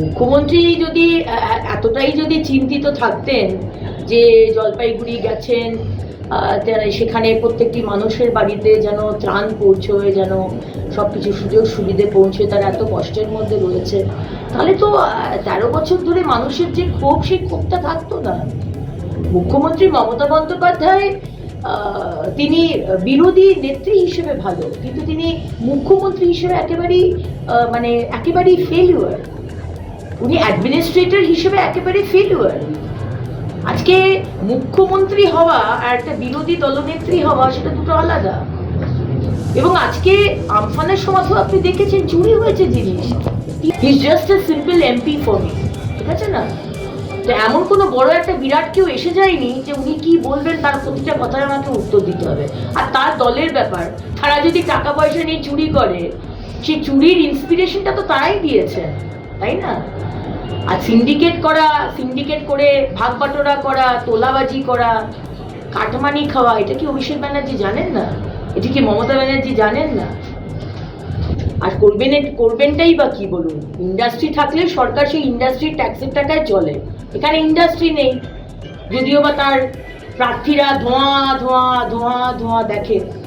মুখ্যমন্ত্রী যদি এতটাই যদি চিন্তিত থাকতেন যে জলপাইগুড়ি গেছেন সেখানে প্রত্যেকটি মানুষের বাড়িতে যেন ত্রাণ পৌঁছয়, যেন সব কিছু সুযোগ সুবিধে পৌঁছে, তারা এত কষ্টের মধ্যে রয়েছে, তাহলে তো তেরো বছর ধরে মানুষের যে ক্ষোভ, সেই ক্ষোভটা থাকতো না। মুখ্যমন্ত্রী মমতা বন্দ্যোপাধ্যায় তিনি বিরোধী নেত্রী হিসেবে ভালো, কিন্তু তিনি মুখ্যমন্ত্রী হিসেবে একেবারেই মানে একেবারেই ফেলিওর উনি অ্যাডমিনিস্ট্রেটর হিসেবে একেবারে ফেলিওর আজকে মুখ্যমন্ত্রী হওয়া আর একটা বিরোধী দলনেত্রী হওয়া, সেটা দুটো আলাদা। এবং আজকে আমফানের সময় তো আপনি দেখেছেন, চুরি হয়েছে জিনিস। Is just a simple MP for me ঠিক আছে না? তো এমন কোনো বড় একটা বিরাট কেউ এসে যায়নি যে উনি কি বলবেন তার প্রতিটা কথায় আমাকে উত্তর দিতে হবে। আর তার দলের ব্যাপার, তারা যদি টাকা পয়সা নিয়ে চুরি করে সেই চুরির ইন্সপিরেশনটা তো তারাই দিয়েছে। তাই না? আর সিন্ডিকেট করা সিন্ডিকেট করে ভাগ বাটোরা করা, তোলাবাজি করা, কাটমানি খাওয়া, এটা কি অভিষেক ব্যানার্জি জানেন না? এটা কি মমতা ব্যানার্জি জানেন না? আর করবেন করবেনটাই বা কি বলুন? ইন্ডাস্ট্রি থাকলে সরকার সেই ইন্ডাস্ট্রির ট্যাক্সের টাকায় চলে। এখানে ইন্ডাস্ট্রি নেই। যদিও বা তার প্রার্থীরা ধোঁয়া ধোঁয়া ধোঁয়া ধোঁয়া দেখে।